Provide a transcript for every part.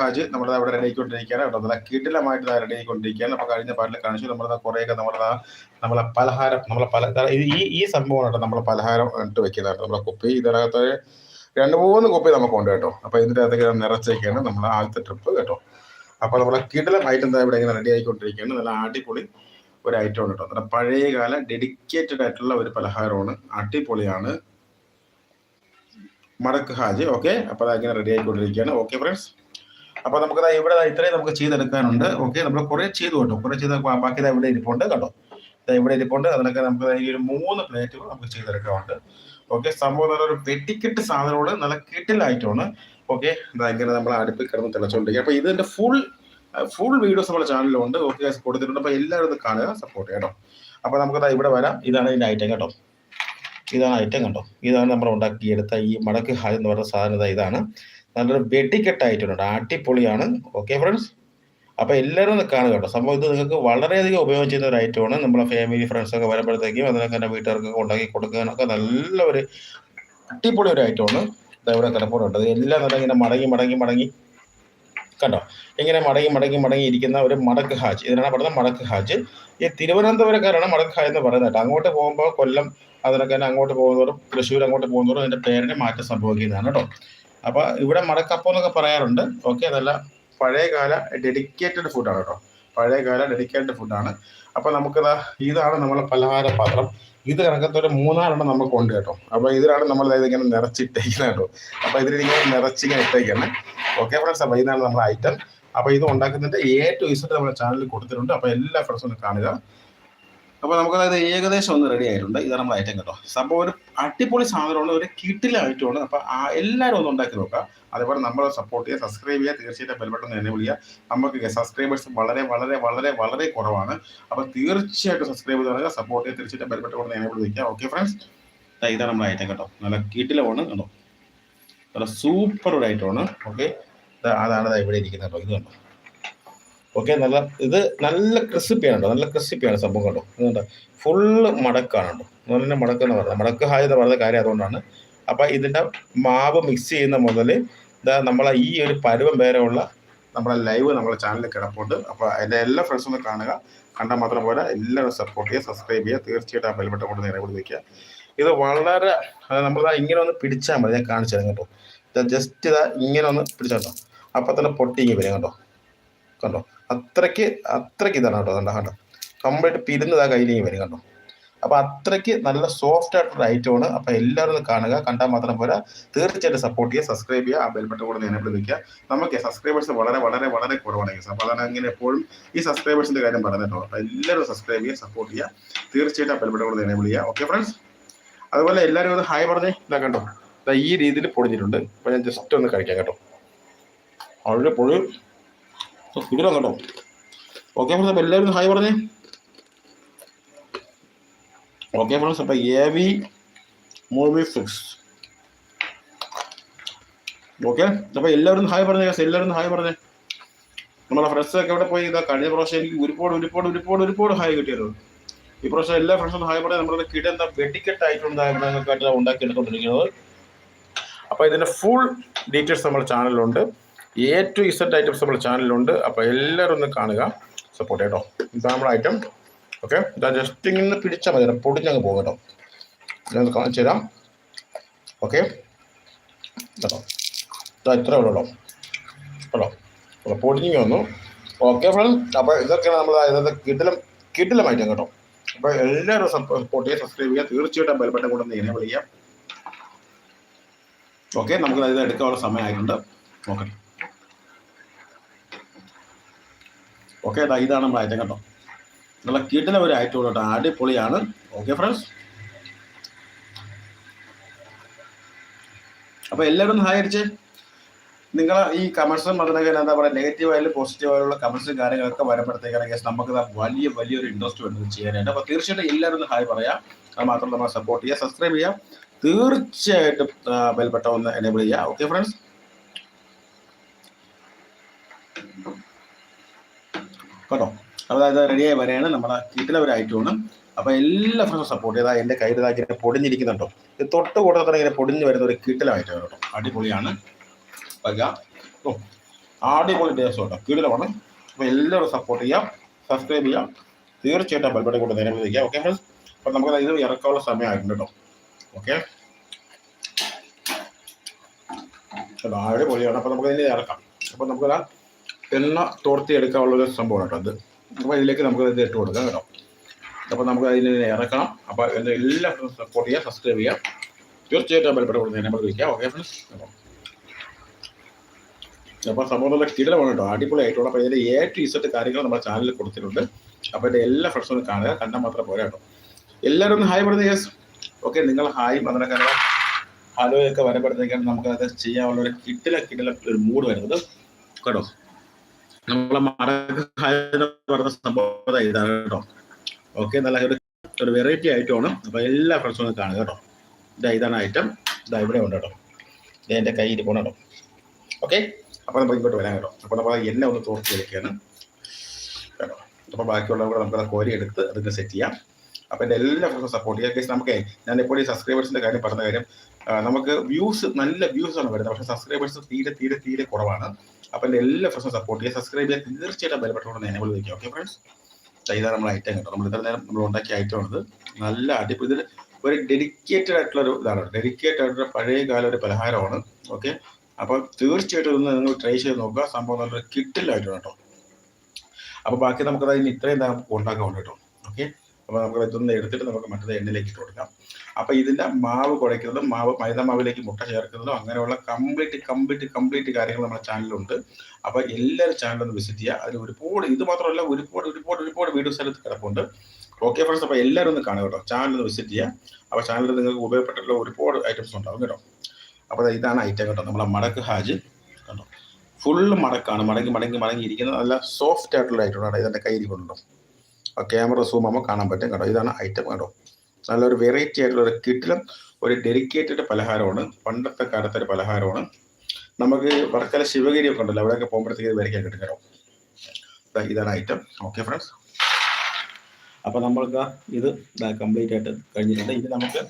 ഹാജ് നമ്മുടെ അവിടെ റെഡി ആയിക്കൊണ്ടിരിക്കുകയാണ്. കേട്ടോ നല്ല കിടിലമായിട്ട് റെഡി ആയിക്കൊണ്ടിരിക്കുകയാണ്. അപ്പോൾ കഴിഞ്ഞ പാട്ടിൽ കാണിച്ചു നമ്മുടെ കുറേയൊക്കെ നമ്മുടെ നമ്മളെ പലഹാരം നമ്മളെ പല ഈ ഈ സംഭവമാണ് കേട്ടോ നമ്മളെ പലഹാരം ഇട്ട് വെക്കുന്നത് നമ്മളെ കുപ്പി ഇതിനകത്ത് രണ്ട് മൂന്ന് കുപ്പി നമുക്കുണ്ട് കേട്ടോ. അപ്പോൾ ഇതിന്റെ അകത്തേക്ക് നിറച്ചേക്കാണ് നമ്മളെ ആദ്യത്തെ ട്രിപ്പ് കേട്ടോ. അപ്പോൾ നമ്മളെ കിടിലം ഐറ്റം എന്താ ഇവിടെ ഇങ്ങനെ റെഡി ആയിക്കൊണ്ടിരിക്കുകയാണ്. നല്ല അടിപൊളി ഒരു ഐറ്റം ഉണ്ട് കേട്ടോ. നല്ല പഴയകാല ഡെഡിക്കേറ്റഡ് ആയിട്ടുള്ള ഒരു പലഹാരമാണ്. അടിപൊളിയാണ്. മടക്ക് ഹാജ് ഓക്കെ അപ്പോൾ അതങ്ങനെ റെഡി ആയിക്കൊണ്ടിരിക്കുകയാണ്. ഓക്കെ ഫ്രണ്ട്സ് അപ്പോൾ നമുക്ക് ഇവിടെ ഇത്രയും നമുക്ക് ചെയ്തെടുക്കാനുണ്ട്. ഓക്കെ നമ്മൾ കുറേ ചെയ്തു കേട്ടോ. കുറേ ചെയ്ത് ബാക്കി ഇവിടെ ഇരിപ്പുണ്ട് കേട്ടോ. ഇവിടെ ഇരിപ്പുണ്ട്. അതിനൊക്കെ നമുക്ക് ഈ ഒരു മൂന്ന് പ്ലേറ്റുകൾ നമുക്ക് ചെയ്തെടുക്കാനുണ്ട്. ഓക്കെ സംഭവം നല്ല ഒരു വെട്ടിക്കെട്ട് സാധനങ്ങൾ നല്ല കിട്ടിലായിട്ടാണ്. ഓക്കെ ഇങ്ങനെ നമ്മൾ അടുപ്പിൽ കിടന്ന് തിളച്ചുകൊണ്ടിരിക്കുക അപ്പോൾ ഇതിന്റെ ഫുൾ ഫുൾ വീഡിയോസ് നമ്മുടെ ചാനലിലുണ്ട് ഓക്കെ കൊടുത്തിട്ടുണ്ട്. അപ്പോൾ എല്ലാവരും കാണുക സപ്പോർട്ട് കേട്ടോ. അപ്പോൾ നമുക്ക് ഇവിടെ വരാം. ഇതാണ് ഇതിന്റെ ഐറ്റം കേട്ടോ. ഇതാണ് ഐറ്റം കണ്ടോ ഇതാണ് നമ്മൾ ഉണ്ടാക്കിയെടുത്ത ഈ മടക്ക് ഹാജ് എന്ന് പറയുന്ന സാധനം ഇതാ ഇതാണ്. നല്ലൊരു വെടിക്കെട്ട് ആയിട്ടുണ്ട് അടിപൊളിയാണ്. ഓക്കെ ഫ്രണ്ട്സ് അപ്പോൾ എല്ലാവരും ഒന്ന് കാണുക കേട്ടോ. സംഭവം ഇത് നിങ്ങൾക്ക് വളരെയധികം ഉപയോഗം ചെയ്യുന്ന ഒരു ഐറ്റമാണ് നമ്മളെ ഫാമിലി ഫ്രണ്ട്സ് ഒക്കെ വരുമ്പോഴത്തേക്കും അതിനൊക്കെ എന്റെ വീട്ടുകാർക്കൊക്കെ ഉണ്ടാക്കി കൊടുക്കാനൊക്കെ നല്ല ഒരു അടിപൊളി ഒരു ഐറ്റമാണ് ഇവിടെ കിടപ്പുണ്ട്. എല്ലാം നല്ല ഇങ്ങനെ മടങ്ങി മടങ്ങി മടങ്ങി. കണ്ടോ? ഇങ്ങനെ മടങ്ങി മടങ്ങി മടങ്ങി ഇരിക്കുന്ന ഒരു മടക്ക് ഹാജ്. ഇതിനാണ് പറയുന്നത് മടക്ക് ഹാജ്. ഈ തിരുവനന്തപുരക്കാരാണ് മടക്ക് ഹാജ് എന്ന് പറയുന്നത് അങ്ങോട്ട് പോകുമ്പോൾ കൊല്ലം അതിനൊക്കെ തന്നെ അങ്ങോട്ട് പോകുന്നവരും തൃശ്ശൂർ അങ്ങോട്ട് പോകുന്നവരും അതിന്റെ പേരിന് മാറ്റം സംഭവിക്കുന്നതാണ് കേട്ടോ. അപ്പൊ ഇവിടെ മടക്കപ്പം എന്നൊക്കെ പറയാറുണ്ട്. ഓക്കെ അതല്ല പഴയകാല ഡെഡിക്കേറ്റഡ് ഫുഡാണ് കേട്ടോ. പഴയകാല ഡെഡിക്കേറ്റഡ് ഫുഡാണ് അപ്പൊ നമുക്കത് ഇതാണ് നമ്മളെ പലഹാര പാത്രം ഇത് കണക്കത്തെ മൂന്നാറെണ്ണം നമുക്ക് ഉണ്ട് കേട്ടോ. അപ്പൊ ഇതിലാണ് നമ്മൾ അതായത് ഇങ്ങനെ നിറച്ചിട്ടേക്കുന്നത് കേട്ടോ. അപ്പൊ ഇതിലിങ്ങനെ നിറച്ചിങ്ങനെ ഇട്ടേക്കാണ് ഓക്കെ ഫ്രണ്ട്സ് അപ്പൊ ഇതാണ് നമ്മുടെ ഐറ്റം അപ്പൊ ഇത് ഉണ്ടാക്കുന്നതിന്റെ എ ടു നമ്മുടെ ചാനലിൽ കൊടുത്തിട്ടുണ്ട്. അപ്പൊ എല്ലാ ഫ്രണ്ട്സും കാണുക. അപ്പൊ നമുക്ക് അതായത് ഏകദേശം ഒന്ന് റെഡി ആയിട്ടുണ്ട്. ഇതാണ് നമ്മൾ ഐറ്റം കേട്ടോ സംഭവം ഒരു അടിപൊളി സാധനമുള്ള ഒരു കിട്ടിലായിട്ടുമാണ് അപ്പൊ ആ എല്ലാവരും ഒന്ന് ഉണ്ടാക്കി നോക്കാം. അതേപോലെ നമ്മൾ സപ്പോർട്ട് ചെയ്യുക സബ്സ്ക്രൈബ് ചെയ്യുക തീർച്ചയായിട്ടും ബെൽബട്ടൺ എന്നെ വിളിക്കുക. നമുക്ക് സബ്സ്ക്രൈബേഴ്സ് വളരെ വളരെ വളരെ വളരെ കുറവാണ്. അപ്പൊ തീർച്ചയായിട്ടും സബ്സ്ക്രൈബ് ചെയ്യുക സപ്പോർട്ട് ചെയ്യുക തീർച്ചയായിട്ടും ബെൽബട്ടൺ കൊണ്ട് എന്നെ വിളിക്കുക ഓക്കെ ഫ്രണ്ട്സ് ഇതാണ് നമ്മുടെ ഐറ്റം കേട്ടോ നല്ല കിട്ടിലാണ് കേട്ടോ നല്ല സൂപ്പർ ഒരു ഐറ്റമാണ് ഓക്കെ അതാണ് ഇവിടെ ഇരിക്കുന്നത് കേട്ടോ ഇത് കണ്ടോ. ഓക്കെ നല്ല ഇത് നല്ല ക്രിസ്പിയാണ് കേട്ടോ നല്ല ക്രിസ്പിയാണ് സംഭവം കണ്ടോ? ഫുള്ള് മടക്കാണ് കേട്ടോ നല്ല മടക്ക് എന്ന് പറയുന്നത് മടക്ക് ഹായ് എന്ന് പറയുന്ന കാര്യം അതുകൊണ്ടാണ്. അപ്പോൾ ഇതിന്റെ മാവ് മിക്സ് ചെയ്യുന്ന മുതൽ ഇതാ നമ്മളെ ഈ ഒരു പരുവം വരെയുള്ള നമ്മളെ ലൈവ് നമ്മളെ ചാനലിൽ കിടപ്പുണ്ട്. അപ്പോൾ അതിന്റെ എല്ലാ ഫ്രണ്ട്സും ഒന്ന് കാണുക. കണ്ടാൽ മാത്രം പോലെ എല്ലാവരും സപ്പോർട്ട് ചെയ്യുക സബ്സ്ക്രൈബ് ചെയ്യുക. തീർച്ചയായിട്ടും ആ ബെൽബട്ടം കൊണ്ട് നേരെ വിളിക്കുക ഇത് വളരെ നമ്മൾ ഇങ്ങനെ ഒന്ന് പിടിച്ചാൽ മതി. ഞാൻ കാണിച്ചു തരാം കേട്ടോ. ഇത് ജസ്റ്റ് ഇതാ ഇങ്ങനെ ഒന്ന് പിടിച്ചോ അപ്പോൾ തന്നെ പൊട്ടിങ്ങി വരും കേട്ടോ കണ്ടോ? അത്രയ്ക്ക് അത്രയ്ക്ക് ഇതാണ് കേട്ടോ കണ്ടോ കണ്ടോ. കംപ്ലീറ്റ് പിരുന്നതാ കയ്യിലേക്ക് വരും കണ്ടോ. അപ്പൊ അത്രയ്ക്ക് നല്ല സോഫ്റ്റ് ആയിട്ടുള്ള ഐറ്റം ആണ്. അപ്പൊ എല്ലാവരും കാണുക. കണ്ടാൽ മാത്രം പോരാ. തീർച്ചയായിട്ടും സപ്പോർട്ട് ചെയ്യുക സബ്സ്ക്രൈബ് ചെയ്യുക. ആ ബെൽബട്ടൺ കൂടെ എനേബിൾ വെക്കുക. നമുക്ക് സബ്സ്ക്രൈബേഴ്സ് വളരെ വളരെ വളരെ കുറവാണ് guys. അപ്പൊ അതാണ് അങ്ങനെ എപ്പോഴും ഈ സബ്സ്ക്രൈബേഴ്സിന്റെ കാര്യം പറഞ്ഞിട്ടോ അപ്പൊ എല്ലാവരും സബ്സ്ക്രൈബ് ചെയ്യുക സപ്പോർട്ട് ചെയ്യുക. തീർച്ചയായിട്ടും ആ ബെൽബട്ടൺ കൂടെ എനേബിൾ ചെയ്യുക. ഓക്കെ ഫ്രണ്ട്സ് അതുപോലെ എല്ലാവരും ഒന്ന് ഹായ് പറഞ്ഞേ. ഇതാ കണ്ടോ. ഈ രീതിയിൽ പൊടിഞ്ഞിട്ടുണ്ട്. അപ്പൊ ഞാൻ ജസ്റ്റ് ഒന്ന് കഴിക്കാം കേട്ടോ. അവരുടെ പൊഴി കിടിലം കേട്ടോ ഓക്കെ ഫ്രണ്ട്സ് അപ്പോൾ എല്ലാവരും ഹായ് പറഞ്ഞേ. ഓക്കെ ഫ്രണ്ട്സ് അപ്പോൾ A V movie fix okay അപ്പോൾ എല്ലാവരും ഹായ് പറഞ്ഞേ. എല്ലാവരും ഹായ് പറഞ്ഞേ. നമ്മളെ ഫ്രണ്ട്സ് ഒക്കെ ഇവിടെ പോയി? ഇതാ കഴിഞ്ഞ പ്രാവശ്യം എനിക്ക് ഒരുപാട് ഒരുപാട് ഒരുപാട് ഒരുപാട് ഹായ് കിട്ടിയിരുന്നു ഈ പ്രാവശ്യം എല്ലാ ഫ്രണ്ട്സും ഹായ് പറഞ്ഞാൽ നമ്മുടെ കിട എന്താ വെടിക്കെട്ട് ആയിട്ടുണ്ട് ഞങ്ങൾക്കായിട്ട് ഉണ്ടാക്കി എടുത്തുകൊണ്ടിരിക്കുന്നത് അപ്പോൾ ഇതിന്റെ ഫുൾ ഡീറ്റെയിൽസ് നമ്മുടെ ചാനലിലുണ്ട് എ ടു ഇസഡ് ഐറ്റംസ് നമ്മുടെ ചാനലിലുണ്ട് അപ്പോൾ എല്ലാവരും ഒന്ന് കാണുക. സപ്പോർട്ട് കേട്ടോ ഇതാണ് നമ്മുടെ ഐറ്റം ഓക്കെ ഇതാ ജസ്റ്റ് ഇങ്ങനെ പിടിച്ചാൽ മതി പൊടിഞ്ഞങ്ങ് പോകും കേട്ടോ. ഞാൻ കാണിച്ചു തരാം. ഓക്കെ കേട്ടോ ഇതാ ഇത്ര ഉള്ളൂ കേട്ടോ. കേട്ടോ? പൊടിഞ്ഞു വന്നു. ഓക്കെ ഫ്രണ്ട് അപ്പോൾ ഇതൊക്കെയാണ് നമ്മൾ ഇന്നത്തെ കിടിലം കിടിലം ഐറ്റം കേട്ടോ. അപ്പോൾ എല്ലാവരും സപ്പോർട്ട് ചെയ്യുക സബ്സ്ക്രൈബ് ചെയ്യുക. തീർച്ചയായിട്ടും ബെൽബട്ടൻ കൂടെ ഒന്ന് എന്നെ ചെയ്യാം. ഓക്കെ നമുക്ക് ഇത് എടുക്കാനുള്ള സമയമായിട്ടുണ്ട്. ഓക്കെ ഓക്കെ ഇതാ ഇതാണ് നമ്മുടെ ഐറ്റം കേട്ടോ. നല്ല കിടില ഒരു ഐറ്റം കേട്ടോ. അടിപൊളിയാണ്. ഓക്കെ ഫ്രണ്ട്സ് അപ്പൊ എല്ലാവരും ഒന്ന് അടിച്ച്. നിങ്ങൾ ഈ കമൻസും അതിനൊക്കെ എന്താ പറയുക നെഗറ്റീവ് ആയാലും പോസിറ്റീവ് ആയുള്ള കമൻസും കാര്യങ്ങളൊക്കെ വരുമ്പോഴത്തേക്കാണെങ്കിൽ നമുക്ക് വലിയ വലിയൊരു ഇൻട്രസ്റ്റ് വേണ്ടത് ചെയ്യാനായിട്ട്. അപ്പോൾ തീർച്ചയായിട്ടും എല്ലാവരും ഒന്ന് ഹായ് പറയാം. അത് മാത്രം നമ്മൾ സപ്പോർട്ട് ചെയ്യുക സബ്സ്ക്രൈബ് ചെയ്യുക. തീർച്ചയായിട്ടും ബെൽബട്ട ഒന്ന് എനേബിൾ ചെയ്യുക. ഓക്കെ ഫ്രണ്ട്സ് കേട്ടോ? അതായത് റെഡിയായി വരെയാണ് നമ്മുടെ കിട്ടിലെ ഒരു ഐറ്റമാണ് അപ്പൊ എല്ലാ ഫ്രണ്ട്സും സപ്പോർട്ട് ചെയ്താൽ എന്റെ കയ്യിൽ ഇങ്ങനെ പൊടിഞ്ഞിരിക്കുന്നുണ്ടോ? ഇത് തൊട്ട് കൂടെ ഇങ്ങനെ പൊടിഞ്ഞ് വരുന്ന ഒരു കിട്ടിലെ ഐറ്റം കേട്ടോ. അടിപൊളിയാണ്. വയ്ക്കുക ഓ അടിപൊളി ഡേസ് കേട്ടോ. കിടിലമാണ്. അപ്പോൾ എല്ലാവരും സപ്പോർട്ട് ചെയ്യാം സബ്സ്ക്രൈബ് ചെയ്യാം തീർച്ചയായിട്ടും ബൽബടി കൂടെ നേരം വിളിക്കാം ഓക്കെ ഫ്രണ്ട്സ് അപ്പോൾ നമുക്ക് ഇത് ഇറക്കാനുള്ള സമയമായിട്ടുണ്ട് കേട്ടോ. ഓക്കെ അടിപൊളിയാണ്. അപ്പോൾ നമുക്ക് ഇതിനെ ഇറക്കാം. അപ്പോൾ നമുക്കത് എണ്ണ തോർത്തി എടുക്കാനുള്ളൊരു സംഭവമാണ് സംഭവം കേട്ടോ അത്. അപ്പോൾ ഇതിലേക്ക് നമുക്ക് ഇത് ഇട്ട് കൊടുക്കാം കേട്ടോ. അപ്പോൾ നമുക്ക് അതിനെ ഇറക്കണം. അപ്പോൾ എന്റെ എല്ലാ ഫ്രണ്ട്സ് സപ്പോർട്ട് ചെയ്യുക സബ്സ്ക്രൈബ് ചെയ്യാം തീർച്ചയായിട്ടും ബലപ്പെട്ട കൊടുത്ത് നമ്മൾ വിളിക്കാം. ഓക്കെ ഫ്രണ്ട്സ് അപ്പോൾ സംഭവം നല്ല കിടലമാണ് കേട്ടോ. അടിപൊളിയായിട്ടുള്ള അപ്പോൾ ഇതിന്റെ എ ടു ഇസറ്റ് കാര്യങ്ങൾ നമ്മുടെ ചാനലിൽ കൊടുത്തിട്ടുണ്ട്. അപ്പോൾ എന്റെ എല്ലാ ഫ്രണ്ട്സും കാണുക. കണ്ടാൽ മാത്രം പോരാ കേട്ടോ. എല്ലാവരും ഒന്ന് ഹായ് പറഞ്ഞു യെസ് ഓക്കെ നിങ്ങൾ ഹായ് അതിനെ കാരണം ഹലോയൊക്കെ ഒക്കെ നമുക്ക് നമുക്കത് ചെയ്യാനുള്ള ഒരു കിട്ടില കിട്ടില ഒരു മൂഡ് വരുന്നത് കേട്ടോ. നമ്മളെ മടക്ക് പറഞ്ഞ സംഭവം ഇതാണ് കേട്ടോ. ഓക്കെ നല്ല ഒരു ഒരു വെറൈറ്റി ഐറ്റമാണ്. അപ്പോൾ എല്ലാ ഫ്രണ്ട്സും ഒന്ന് കാണുക കേട്ടോ. ഇതാ ഇതാണ് ഐറ്റം ഇതാ ഇവിടെ ഉണ്ട് കേട്ടോ. ഇത് എന്റെ കയ്യിൽ പോകണം കേട്ടോ. ഓക്കെ അപ്പോൾ നമുക്ക് ഇങ്ങോട്ട് വരാം കേട്ടോ. അപ്പോൾ നമ്മൾ എന്നെ ഒന്ന് തോർത്ത് വെക്കുകയാണ്. കേട്ടോ. അപ്പോൾ ബാക്കിയുള്ള കൂടെ നമുക്ക് കോരി എടുത്ത് അതൊക്കെ സെറ്റ് ചെയ്യാം. അപ്പോൾ എന്റെ എല്ലാ ഫ്രണ്ട്സും സപ്പോർട്ട് ചെയ്യാം. കേസ് നമുക്ക് ഞാൻ എപ്പോഴും ഈ കാര്യം പറഞ്ഞ കാര്യം നമുക്ക് വ്യൂസ് നല്ല വ്യൂസ് ആണ് വരുന്നത്. പക്ഷെ സബ്സ്ക്രൈബേഴ്സ് തീരെ തീരെ തീരെ കുറവാണ്. അപ്പോൾ എന്റെ എല്ലാ ഫ്രണ്ട്സും സപ്പോർട്ട് ചെയ്യുക സബ്സ്ക്രൈബ് ചെയ്യാൻ തീർച്ചയായിട്ടും ബലപ്പെട്ടോടെ എനേബിൾ വയ്ക്കുക ഓക്കെ ഫ്രണ്ട്സ് ഇതാണ് നമ്മൾ ഐറ്റം കേട്ടോ. നമ്മൾ ഇത്ര നേരം നമ്മൾ ഉണ്ടാക്കിയ ഐറ്റം ആണിത് നല്ല അടിപ്പ് ഇതിൽ ഒരു ഡെഡിക്കേറ്റഡ് ആയിട്ടുള്ള ഒരു ഇതാണ് ഡെഡിക്കേറ്റഡ് ആയിട്ടുള്ള പഴയ കാല ഒരു പലഹാരമാണ്. ഓക്കെ അപ്പോൾ തീർച്ചയായിട്ടും ഇതൊന്ന് നിങ്ങൾ ട്രൈ ചെയ്ത് നോക്കുക. സംഭവം നല്ലൊരു കിട്ടില്ലായിട്ടാണ് കേട്ടോ. അപ്പോൾ ബാക്കി നമുക്കത് ഇനി ഇത്രയും നമുക്ക് ഉണ്ടാക്കാൻ കേട്ടോ ഓക്കെ അപ്പോൾ നമുക്ക് ഇതൊന്ന് എടുത്തിട്ട് നമുക്ക് മറ്റേ എണ്ണയിലേക്ക് ഇട്ട് കൊടുക്കാം. അപ്പോൾ ഇതിന്റെ മാവ് കുഴയ്ക്കുന്നതും മാവ് മൈദ മാവിലേക്ക് മുട്ട ചേർക്കുന്നതും അങ്ങനെയുള്ള കംപ്ലീറ്റ് കംപ്ലീറ്റ് കംപ്ലീറ്റ് കാര്യങ്ങൾ നമ്മുടെ ചാനലിലുണ്ട്. അപ്പൊ എല്ലാവരും ചാനലൊന്ന് വിസിറ്റ് ചെയ്യുക. അതിൽ ഒരുപാട് ഇത് മാത്രമല്ല ഒരുപാട് ഒരുപാട് ഒരുപാട് വീഡിയോസ് അതിൽ കിടപ്പുണ്ട്. ഓക്കെ ഫ്രണ്ട്സ് അപ്പോൾ എല്ലാവരും ഒന്ന് കാണുക കേട്ടോ. ചാനൽ ഒന്ന് വിസിറ്റ് ചെയ്യുക. അപ്പോൾ ചാനലിൽ നിങ്ങൾക്ക് ഉപയോഗപ്പെട്ടിട്ടുള്ള ഒരുപാട് ഐറ്റംസ് ഉണ്ടാവും കേട്ടോ. അപ്പോൾ ഇതാണ് ഐറ്റം കേട്ടോ. നമ്മളെ മടക്ക് ഹാജ് കണ്ടോ. ഫുള്ള് മടക്കാണ്. മടങ്ങി മടങ്ങി മടങ്ങി ഇരിക്കുന്നത് നല്ല സോഫ്റ്റ് ആയിട്ടുള്ള ഐറ്റം ഇതിന്റെ കയ്യിൽ കൊണ്ടുണ്ടോ ആ ക്യാമറ സൂം ആകുമ്പോൾ കാണാൻ പറ്റും കേട്ടോ. ഇതാണ് ഐറ്റം കേട്ടോ. നല്ലൊരു വെറൈറ്റി ആയിട്ടുള്ള ഒരു കിട്ടിലും ഒരു ഡെഡിക്കേറ്റഡ് പലഹാരമാണ്. പണ്ടത്തെ കാലത്തെ ഒരു പലഹാരമാണ്. നമുക്ക് വർക്കല ശിവഗിരി ഒക്കെ ഉണ്ടല്ലോ അവിടെയൊക്കെ പോകുമ്പോഴത്തേക്ക് വരയ്ക്കാൻ കിട്ടും ഇതാണ് ഐറ്റം ഓക്കെ ഫ്രണ്ട്സ് അപ്പോൾ നമ്മൾക്ക് ഇത് കംപ്ലീറ്റ് ആയിട്ട് കഴിഞ്ഞിട്ടുണ്ട്. ഇനി നമുക്ക്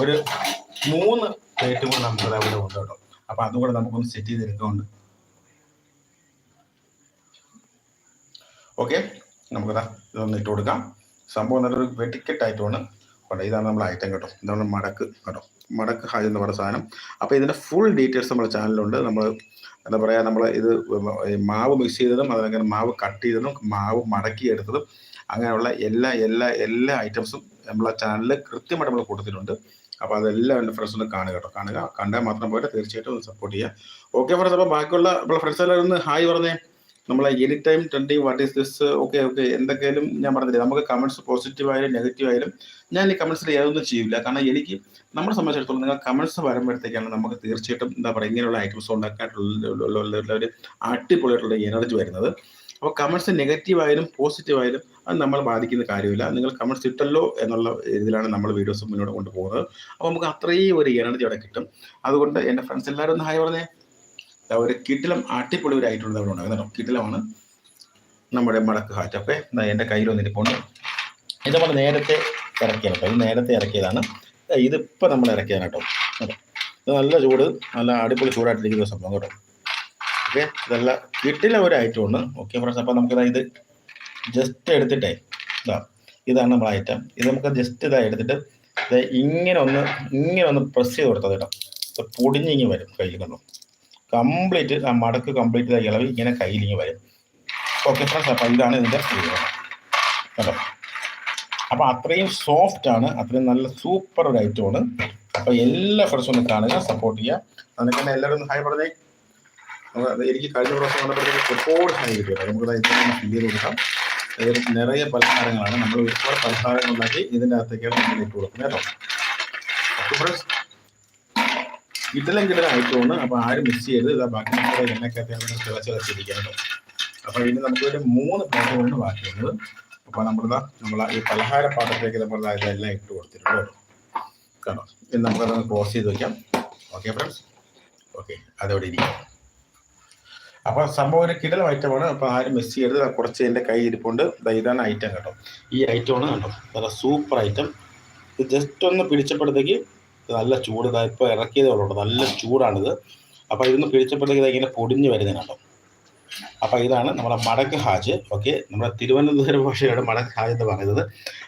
ഒരു മൂന്ന് പ്ലേറ്റ് കൂടെ നമുക്ക് അവിടെ ഉണ്ട് കേട്ടോ. അപ്പോൾ അതും കൂടെ നമുക്കൊന്ന് സെറ്റ് ചെയ്തെടുക്കുന്നുണ്ട് ഓക്കെ നമുക്കതാ ഇതൊന്ന് ഇട്ട് കൊടുക്കാം. സംഭവം നല്ലൊരു വെട്ടിക്കെട്ട് ഐറ്റമാണ് കേട്ടോ ഇതാണ് നമ്മൾ ഐറ്റം കേട്ടോ. ഇതാണ് മടക്ക് കേട്ടോ. മടക്ക് ഹാജ് എന്ന് പറയുന്ന സാധനം. അപ്പോൾ ഇതിന്റെ ഫുൾ ഡീറ്റെയിൽസ് നമ്മുടെ ചാനലിലുണ്ട് നമ്മൾ എന്താ പറയുക നമ്മൾ ഇത് മാവ് മിക്സ് ചെയ്തതും അതിനങ്ങനെ മാവ് കട്ട് ചെയ്തതും മാവ് മടക്കി എടുത്തതും അങ്ങനെയുള്ള എല്ലാ എല്ലാ എല്ലാ ഐറ്റംസും നമ്മളെ ചാനലിൽ കൃത്യമായിട്ട് നമ്മൾ കൊടുത്തിട്ടുണ്ട്. അപ്പോൾ അതെല്ലാം എന്റെ ഫ്രണ്ട്സ് ഒന്ന് കാണുക കേട്ടോ. കാണുക. കണ്ടാൽ മാത്രം പോയിട്ട് തീർച്ചയായിട്ടും ഒന്ന് സപ്പോർട്ട് ചെയ്യുക. ഓക്കെ ഫ്രണ്ട്സ് അപ്പോൾ ബാക്കിയുള്ള ഫ്രണ്ട്സ് എല്ലാവരും ഒന്ന് ഹായ് പറഞ്ഞേ. നമ്മളെ any time trending what is this okay okay എന്തൊക്കെയാലും ഞാൻ പറഞ്ഞില്ല നമുക്ക് കമന്റ്സ് പോസിറ്റീവ് ആയാലും നെഗറ്റീവ് ആയാലും ഞാൻ ഈ കമൻസിൽ ഏതൊന്നും ചെയ്യില്ല കാരണം എനിക്ക് നമ്മളെ സംബന്ധിച്ചിടത്തോളം നിങ്ങൾ കമൻസ് വരുമ്പോഴത്തേക്കാണ് നമുക്ക് തീർച്ചയായിട്ടും എന്താ പറയുക ഇങ്ങനെയുള്ള ഐറ്റംസ് ഉണ്ടാക്കാനായിട്ടുള്ള ഒരു അടിപൊളിയായിട്ടുള്ള എനർജി വരുന്നത്. അപ്പോൾ കമൻസ് നെഗറ്റീവ് ആയാലും പോസിറ്റീവ് ആയാലും അത് നമ്മൾ ബാധിക്കുന്ന കാര്യമില്ല. നിങ്ങൾ കമൻസ് ഇട്ടല്ലോ എന്നുള്ള ഇതിലാണ് നമ്മൾ വീഡിയോസ് മുന്നോട്ട് കൊണ്ടുപോകുന്നത്. അപ്പോൾ നമുക്ക് അത്രയും ഒരു എനർജി അവിടെ കിട്ടും. അതുകൊണ്ട് എന്റെ ഫ്രണ്ട്സ് എല്ലാവരും ഒന്ന് ഹായ് പറഞ്ഞേ. ഒരു കിടിലം അടിപൊളി ഒരു ഐറ്റം അവിടെ ഉണ്ടാകും കിടിലമാണ് നമ്മുടെ മടക്ക് ഹാറ്റ് എന്താ എന്റെ കയ്യിൽ വന്നിരിപ്പുണ്ട് ഇത് നമ്മൾ നേരത്തെ ഇറക്കിയാണ് കേട്ടോ. ഇത് നേരത്തെ ഇറക്കിയതാണ്. ഇതിപ്പോൾ നമ്മൾ ഇറക്കിയതാണ് കേട്ടോ. ഇത് നല്ല ചൂട് നല്ല അടിപൊളി ചൂടായിട്ടിരിക്കുന്ന സംഭവം കേട്ടോ. ഓക്കെ ഇതല്ല കിട്ടില്ല ഒരു ഐറ്റം ഉണ്ട് ഓക്കെ ഫ്രണ്ട്സ് അപ്പോൾ നമുക്ക് ഇത് ജസ്റ്റ് എടുത്തിട്ടേ. ഇതാ ഇതാണ് നമ്മൾ ഐറ്റം ഇത് നമുക്ക് ജസ്റ്റ് ഇതാ എടുത്തിട്ട് ഇങ്ങനെ ഒന്ന് ഇങ്ങനെ ഒന്ന് പ്രസ് ചെയ്ത് കൊടുത്തത് കേട്ടോ. പൊടിഞ്ഞിങ്ങി വരും കയ്യിൽ കംപ്ലീറ്റ് മടക്ക് കംപ്ലീറ്റ് ആയി ഇളവ് ഇങ്ങനെ കയ്യിലിങ്ങി വരും. ഓക്കെ ഫ്രണ്ട്സ് അപ്പോൾ ഇതാണ് ഇതിന്റെ കേട്ടോ അപ്പോൾ അത്രയും സോഫ്റ്റ് ആണ് അത്രയും നല്ല സൂപ്പർ ഒരു ഐറ്റമാണ് അപ്പോൾ എല്ലാ ഫ്രണ്ട്സും ഒന്ന് കാണുക സപ്പോർട്ട് ചെയ്യുക. അതിനൊക്കെ തന്നെ എല്ലാവരും ഹായ് പറഞ്ഞേ. എനിക്ക് കഴിഞ്ഞ പ്രാവശ്യം വന്നപ്പോഴത്തേക്ക് ഒരുപാട് ഹായ് കിട്ടിയത് നമുക്ക് ഐറ്റം ഫില്ല് ചെയ്ത് കൊടുക്കാം. ഇതിൽ നിറയെ പലഹാരങ്ങളാണ്. നമ്മൾ ഒരുപാട് പലഹാരങ്ങളുണ്ടാക്കി ഇതിന്റെ അകത്തേക്കാണ് നമ്മൾ ഇട്ട് കൊടുക്കുന്നത് കേട്ടോ. ഫ്രണ്ട്സ് ഇതിലെങ്കിലും ഐറ്റമാണ് അപ്പോൾ ആരും മിസ് ചെയ്യരുത്. ഇതാ ബാക്കി നമ്മുടെ എണ്ണക്കകത്ത് തിളച്ച് തിളച്ചിരിക്കണം കേട്ടോ അപ്പോൾ ഇനി നമുക്ക് നമുക്കൊരു മൂന്ന് പാത്രമാണ് ബാക്കിയുള്ളത്. അപ്പോൾ നമ്മളിതാ നമ്മൾ ഈ പലഹാര പാത്രത്തിലേക്ക് നമ്മൾ ഇതെല്ലാം ഇട്ട് കൊടുത്തിട്ടുണ്ട് കേട്ടോ. കേട്ടോ ഇത് നമുക്കതൊന്ന് ക്ലോസ് ചെയ്ത് വെക്കാം. ഓക്കെ ഫ്രണ്ട്സ് ഓക്കെ അതവിടെ ഇരിക്കാം അപ്പോൾ സംഭവം ഒരു കിടൽ ഐറ്റമാണ് അപ്പോൾ ആരും മിസ് ചെയ്യരുത്. കുറച്ച് എന്റെ കൈ ഇരിപ്പുണ്ട്. ഇതാണ് ഐറ്റം കേട്ടോ. ഈ ഐറ്റമാണ് കേട്ടോ. നല്ല സൂപ്പർ ഐറ്റം ഇത് ജസ്റ്റ് ഒന്ന് പിടിച്ചപ്പോഴത്തേക്ക് നല്ല ചൂട്. ഇപ്പോൾ ഇറക്കിയതേ ഉള്ളൂ. നല്ല ചൂടാണിത്. അപ്പോൾ ഇതൊന്ന് പിടിച്ചപ്പോഴത്തേക്ക് ഇങ്ങനെ പൊടിഞ്ഞ് വരുന്നതാണ് കേട്ടോ. അപ്പോൾ ഇതാണ് നമ്മുടെ മടക്ക് ഹാജ്. ഓക്കെ? നമ്മുടെ തിരുവനന്തപുരം ഭാഷയുടെ മടക്ക് ഹാജ് എന്ന് പറയുന്നത്.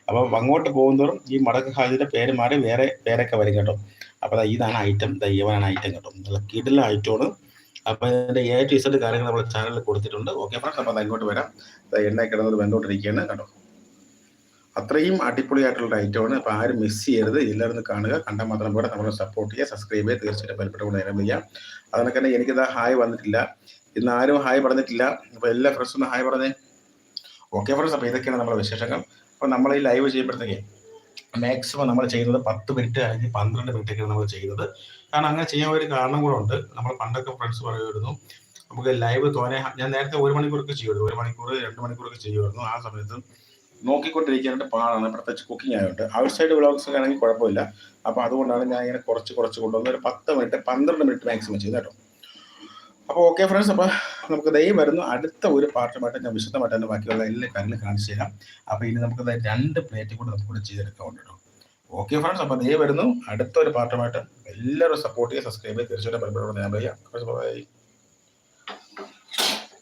അപ്പോൾ അങ്ങോട്ട് പോകുന്നതോറും ഈ മടക്ക് ഹാജിന്റെ പേര് മാറി വേറെ പേരൊക്കെ വരും കേട്ടോ. അപ്പോൾ ഇതാണ് ഐറ്റം ദൈവനാണ് ഐറ്റം കേട്ടോ. നല്ല കിടില ഐറ്റമാണ് അപ്പോൾ ഇതിന്റെ എ ടു ഇസഡ് കാര്യങ്ങൾ നമ്മുടെ ചാനലിൽ കൊടുത്തിട്ടുണ്ട്. ഓക്കെ ഫ്രണ്ട്സ് അപ്പോൾ അത് അങ്ങോട്ട് വരാം. എണ്ണ കിടന്നത് വെന്തോട്ടിരിക്കുകയാണ് കേട്ടോ. അത്രയും അടിപൊളിയായിട്ടുള്ള ഐറ്റമാണ് അപ്പോൾ ആരും മിസ് ചെയ്യരുത്. എല്ലാവരും കാണുക. കണ്ടാൽ മാത്രം പോരാ. നമ്മളെ സപ്പോർട്ട് ചെയ്യുക. സബ്സ്ക്രൈബ് ചെയ്യുക. തീർച്ചയായിട്ടും ബലപ്പെട്ട നേരം ചെയ്യാം അതുകൊണ്ട് തന്നെ എനിക്കിതാ ഹായ് വന്നിട്ടില്ല. ഇന്ന് ആരും ഹായ് പറഞ്ഞിട്ടില്ല. അപ്പോൾ എല്ലാ ഫ്രണ്ട്സും ഹായ് പറഞ്ഞേ. ഓക്കെ ഫ്രണ്ട്സ് അപ്പോൾ ഇതൊക്കെയാണ് നമ്മുടെ വിശേഷങ്ങൾ. അപ്പോൾ നമ്മൾ ഈ ലൈവ് ചെയ്യുമ്പോഴത്തേക്ക് മാക്സിമം നമ്മൾ ചെയ്യുന്നത് പത്ത് മിനിറ്റ് അല്ലെങ്കിൽ പന്ത്രണ്ട് മിനിറ്റ് ഒക്കെയാണ് നമ്മൾ ചെയ്യുന്നത്. കാരണം അങ്ങനെ ചെയ്യാൻ ഒരു കാരണം കൂടെ ഉണ്ട്. നമ്മൾ പണ്ടൊക്കെ ഫ്രണ്ട്സ് പറയുമായിരുന്നു. നമുക്ക് ലൈവ് തോനെ ഞാൻ നേരത്തെ ഒരു മണിക്കൂറൊക്കെ ചെയ്യുമായിരുന്നു. ഒരു മണിക്കൂർ രണ്ട് മണിക്കൂറൊക്കെ ചെയ്യുമായിരുന്നു. ആ സമയത്ത് നോക്കിക്കൊണ്ടിരിക്കാനായിട്ട് പാടാണ് പ്രത്യേകിച്ച് കുക്കിംഗ് ആയതുകൊണ്ട്. ഔട്ട് സൈഡ് വ്ളോഗ്സ് ആണെങ്കിൽ കുഴപ്പമില്ല. അപ്പോൾ അതുകൊണ്ടാണ് ഞാൻ ഇങ്ങനെ കുറച്ച് കുറച്ച് കൊണ്ടുവന്ന് ഒരു പത്ത് മിനിറ്റ് പന്ത്രണ്ട് മിനിറ്റ് മാക്സിമം ചെയ്ത് കേട്ടോ. അപ്പോൾ ഓക്കെ ഫ്രണ്ട്സ് അപ്പോൾ നമുക്ക് ദൈവം വരുന്നു. അടുത്ത ഒരു പാർട്ടുമായിട്ട് ഞാൻ വിശദമായിട്ട് തന്നെ ബാക്കിയുള്ള എല്ലാ കാര്യങ്ങളും കാണിച്ചു തരാം. അപ്പോൾ ഇനി നമുക്ക് രണ്ട് പ്ലേറ്റ് കൂടെ നമുക്ക് കൂടെ ചെയ്തെടുക്കാവുണ്ട് കേട്ടോ. ഓക്കെ ഫ്രണ്ട്സ് അപ്പോൾ ദൈവം വരുന്നു. അടുത്ത ഒരു പാർട്ടുമായിട്ട് എല്ലാവരും സപ്പോർട്ട് ചെയ്യുക സബ്സ്ക്രൈബ് ചെയ്യുക. തീർച്ചയായിട്ടും ബൈ